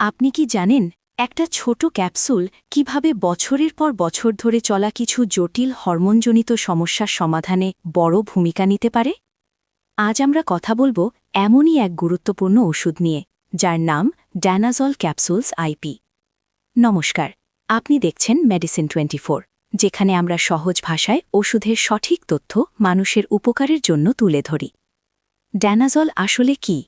আপনি কি জানেন, একটা ছোট ক্যাপসুল কীভাবে বছরের পর বছর ধরে চলা কিছু জটিল হরমোনজনিত সমস্যার সমাধানে বড় ভূমিকা নিতে পারে? আজ আমরা কথা বলব এমনই এক গুরুত্বপূর্ণ ওষুধ নিয়ে, যার নাম ড্যানাজল ক্যাপসুলস আইপি নমস্কার, আপনি দেখছেন মেডিসিন টোয়েন্টি যেখানে আমরা সহজ ভাষায় ওষুধের সঠিক তথ্য মানুষের উপকারের জন্য তুলে ধরি। ড্যানাজল আসলে কি?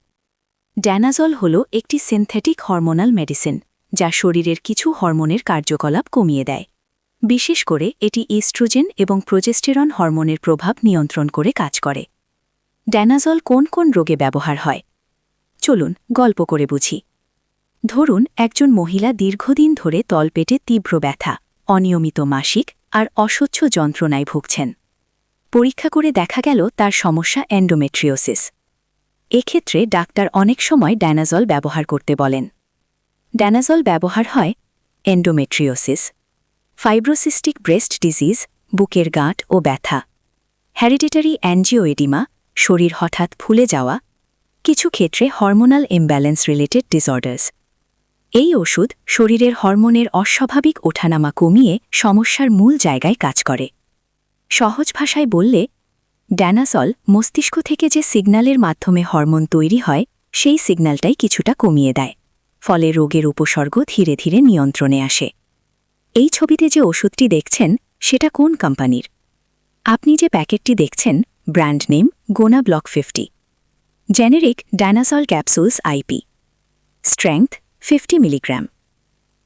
ড্যানাজল হল একটি সিনথেটিক হরমোনাল মেডিসিন, যা শরীরের কিছু হরমোনের কার্যকলাপ কমিয়ে দেয়। বিশেষ করে, এটি ইস্ট্রোজেন এবং প্রোজেস্টেরন হরমোনের প্রভাব নিয়ন্ত্রণ করে কাজ করে। ড্যানাজল কোন কোন রোগে ব্যবহার হয়? চলুন, গল্প করে বুঝি। ধরুন, একজন মহিলা দীর্ঘদিন ধরে তলপেটে তীব্র ব্যথা, অনিয়মিত মাসিক আর অস্বচ্ছ যন্ত্রণায় ভুগছেন। পরীক্ষা করে দেখা গেল তার সমস্যা এন্ডোমেট্রিওসিস। এক্ষেত্রে ডাক্তার অনেক সময় ড্যানাজল ব্যবহার করতে বলেন। ড্যানাজল ব্যবহার হয় এন্ডোমেট্রিওসিস ফাইব্রোসিস্টিক ব্রেস্ট ডিজিজ বুকের গাঁট ও ব্যথা হ্যারিডিটারি অ্যাঞ্জিওএডিমা শরীর হঠাৎ ফুলে যাওয়া, কিছু ক্ষেত্রে হরমোনাল ইমব্যালেন্স রিলেটেড ডিসঅর্ডার্স এই ওষুধ শরীরের হরমোনের অস্বাভাবিক ওঠানামা কমিয়ে সমস্যার মূল জায়গায় কাজ করে। সহজ ভাষায় বললে ড্যানাসল মস্তিষ্ক থেকে যে সিগন্যালের মাধ্যমে হরমোন তৈরি হয়, সেই সিগন্যালটাই কিছুটা কমিয়ে দেয়, ফলে রোগের উপসর্গ ধীরে ধীরে নিয়ন্ত্রণে আসে। এই ছবিতে যে ওষুধটি দেখছেন, সেটা কোন কোম্পানির? আপনি যে প্যাকেটটি দেখছেন, brand name Gona block fifty. Generic danazol capsules IP. Strength fifty milligram.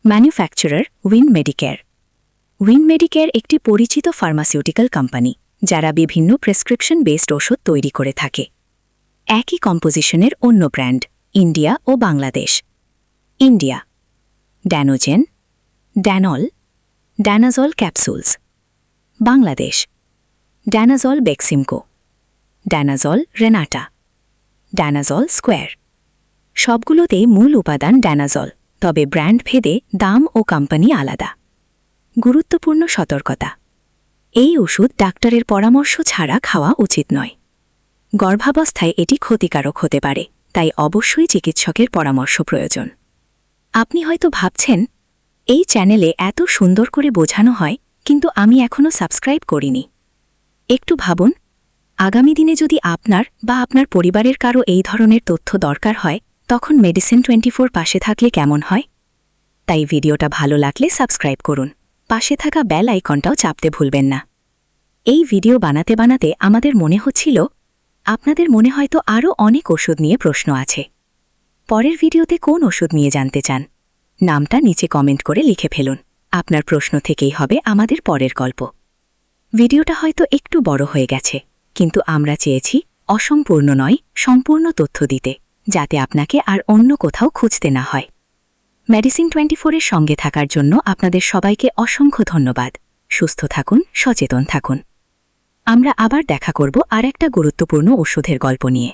Manufacturer win medicare. Win medicare একটি পরিচিত ফার্মাসিউটিক্যাল কোম্পানি। যারা বিভিন্ন প্রেসক্রিপশন বেসড ওষুধ তৈরি করে থাকে। একই কম্পোজিশনের অন্য ব্র্যান্ড, ইন্ডিয়া ও Bangladesh. India Danogen Danol danazol capsules Bangladesh danazol Beximco danazol Renata danazol Square সবগুলোতেই মূল উপাদান ড্যানাজল তবে ব্র্যান্ড ভেদে দাম ও কোম্পানি আলাদা। গুরুত্বপূর্ণ সতর্কতা। এই ওষুধ ডাক্তারের পরামর্শ ছাড়া খাওয়া উচিত নয়। গর্ভাবস্থায় এটি ক্ষতিকারক হতে পারে, তাই অবশ্যই চিকিৎসকের পরামর্শ প্রয়োজন। আপনি হয়তো ভাবছেন, এই চ্যানেলে এত সুন্দর করে বোঝানো হয়, কিন্তু আমি এখনও সাবস্ক্রাইব করিনি। একটু ভাবুন, আগামী দিনে যদি আপনার বা আপনার পরিবারের কারও এই ধরনের তথ্য দরকার হয়, তখন মেডিসিন টোয়েন্টি পাশে থাকলে কেমন হয়? তাই ভিডিওটা ভালো লাগলে সাবস্ক্রাইব করুন। পাশে থাকা বেল আইকনটাও চাপতে ভুলবেন না। এই ভিডিও বানাতে বানাতে আমাদের মনে হচ্ছিল, আপনাদের মনে হয়তো আরও অনেক ওষুধ নিয়ে প্রশ্ন আছে। পরের ভিডিওতে কোন ওষুধ নিয়ে জানতে চান, নামটা নিচে কমেন্ট করে লিখে ফেলুন। আপনার প্রশ্ন থেকেই হবে আমাদের পরের গল্প। ভিডিওটা হয়তো একটু বড় হয়ে গেছে, কিন্তু আমরা চেয়েছি অসম্পূর্ণ নয়, সম্পূর্ণ তথ্য দিতে, যাতে আপনাকে আর অন্য কোথাও খুঁজতে না হয়। মেডিসিন টোয়েন্টি ফোরের সঙ্গে থাকার জন্য আপনাদের সবাইকে অসংখ্য ধন্যবাদ। সুস্থ থাকুন, সচেতন থাকুন। আমরা আবার দেখা করব আর একটা গুরুত্বপূর্ণ ওষুধের গল্প নিয়ে।